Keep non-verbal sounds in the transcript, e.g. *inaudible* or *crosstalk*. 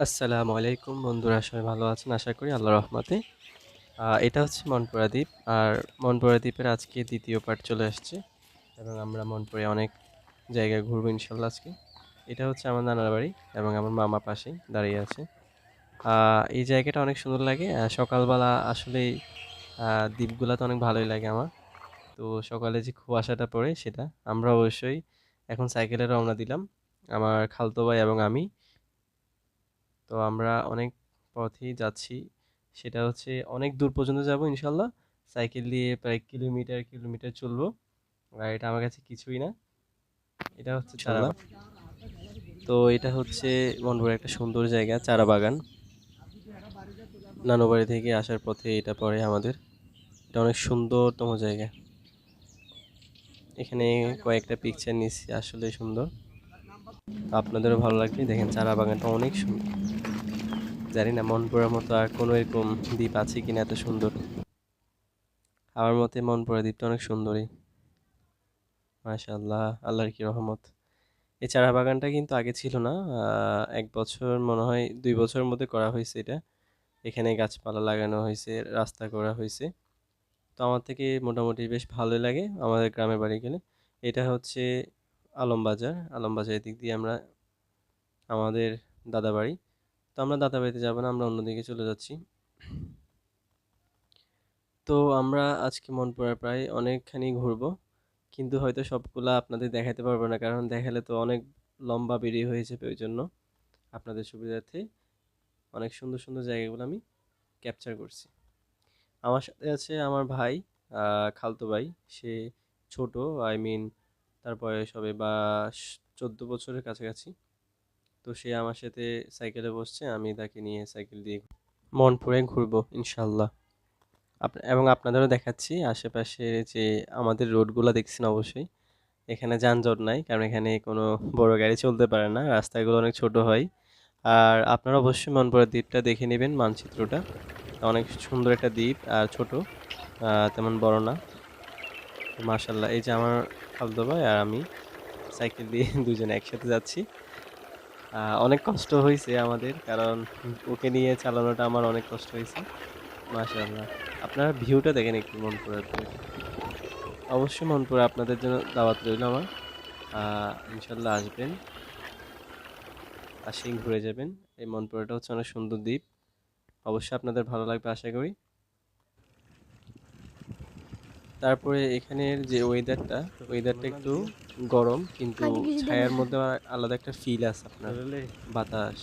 আসসালামু আলাইকুম বন্ধুরা সবাই ভালো আছেন? আশা করি আল্লাহ রহমতে। এটা হচ্ছে মনপুরা দ্বীপ। আর মনপুরা দ্বীপের আজকে দ্বিতীয় পার্ট চলে আসছে এবং আমরা মনপুরে অনেক জায়গায় ঘুরবো ইনশাল্লাহ আজকে। এটা হচ্ছে আমার নানার বাড়ি এবং আমার মামা পাশেই দাঁড়িয়ে আছে। এই জায়গাটা অনেক সুন্দর লাগে। সকালবেলা আসলেই আহ, দ্বীপগুলা তো অনেক ভালোই লাগে আমার। তো সকালে যে কুয়াশাটা পড়ে সেটা। আমরা অবশ্যই এখন সাইকেলে রওনা দিলাম। আমার খালতো ভাই এবং আমি। তো আমরা অনেক পথেই যাচ্ছি। সেটা হচ্ছে অনেক দূর পর্যন্ত যাব ইনশাল্লাহ। সাইকেল দিয়ে প্রায় কিলোমিটার কিলোমিটার চলবো। আর এটা আমার কাছে কিছুই না। এটা হচ্ছে চারা তো এটা হচ্ছে মনপুরে একটা সুন্দর জায়গা চারা বাগান। নানু বাড়ি থেকে আসার পথে এটা পড়ে আমাদের। এটা অনেক সুন্দরতম জায়গা। এখানে কয়েকটা পিকচার নিচ্ছি আসলে সুন্দর। আপনাদেরও ভালো লাগবে। দেখেন চারা বাগানটা অনেক সুন্দর। জানি না মন পড়ার মতো আর কোনো এরকম দ্বীপ আছে কিনা এত সুন্দর। আমার মতে মন পড়া দ্বীপটা অনেক সুন্দরই। মাশাআল্লাহ, আল্লাহর কি রহমত। এই চারা বাগানটা কিন্তু আগে ছিল না এক বছর মনে হয়, দুই বছরের মধ্যে করা হয়েছে এটা। এখানে গাছপালা লাগানো হয়েছে, রাস্তা করা হয়েছে। তো আমার থেকে মোটামুটি বেশ ভালোই লাগে আমাদের গ্রামের বাড়ি গেলে এটা হচ্ছে আলমবাজার। আলমবাজারের দিক দিয়ে আমরা, আমাদের দাদা বাড়ি তো আমরা দাদা বাড়িতে যাব না, আমরা অন্যদিকে চলে যাচ্ছি। তো আমরা আজকে মন মনপুরা প্রায় অনেকখানি ঘুরবো, কিন্তু হয়তো সবগুলা আপনাদের দেখাতে পারব না, কারণ দেখালে তো অনেক লম্বা বেরিয়ে হয়ে যাবে ওই জন্য। আপনাদের সুবিধার্থে অনেক সুন্দর সুন্দর জায়গাগুলো আমি ক্যাপচার করছি। আমার সাথে আছে আমার ভাই খালতো ভাই। সে ছোট আই মিন তার বয়স হবে বা চোদ্দ বছরের কাছাকাছি। তো সে আমার সাথে সাইকেলে বসছে, আমি তাকে নিয়ে সাইকেল দিয়ে মনপুরে ঘুরবো ইনশাল্লাহ এবং আপনাদেরও দেখাচ্ছি আশেপাশে যে আমাদের রোডগুলো দেখছেন অবশ্যই। এখানে যানজট নাই, কারণ এখানে কোনো বড় গাড়ি চলতে পারে না, রাস্তাগুলো অনেক ছোট হয়। আর আপনারা অবশ্যই মনপুরা দ্বীপটা দেখে নেবেন, মানচিত্রটা। অনেক সুন্দর একটা দ্বীপ, আর ছোট তেমন বড় না। মাশাল্লাহ এই যে আমার খালতো ভাই আর আমি সাইকেল দিয়ে *laughs* দুজনে একসাথে যাচ্ছি। অনেক কষ্ট হয়েছে আমাদের, কারণ ওকে নিয়ে চালানোটা আমার অনেক কষ্ট হয়েছে, মাশাআল্লাহ। আপনারা ভিউটা দেখেন একটু, মনপুরার অবশ্যই মনপুরা আপনাদের জন্য দাওয়াত রইল আমার। ইনশাল্লাহ আসবেন আসেই ঘুরে যাবেন। এই মনপুরাটা হচ্ছে অনেক সুন্দর দ্বীপ। অবশ্যই আপনাদের ভালো লাগবে, আশা করি। তারপরে এখানের যে ওয়েদারটা ওয়েদারটা একটু গরম কিন্তু ছায়ার মধ্যে আলাদা একটা ফিল আছে আপনার। বাতাস।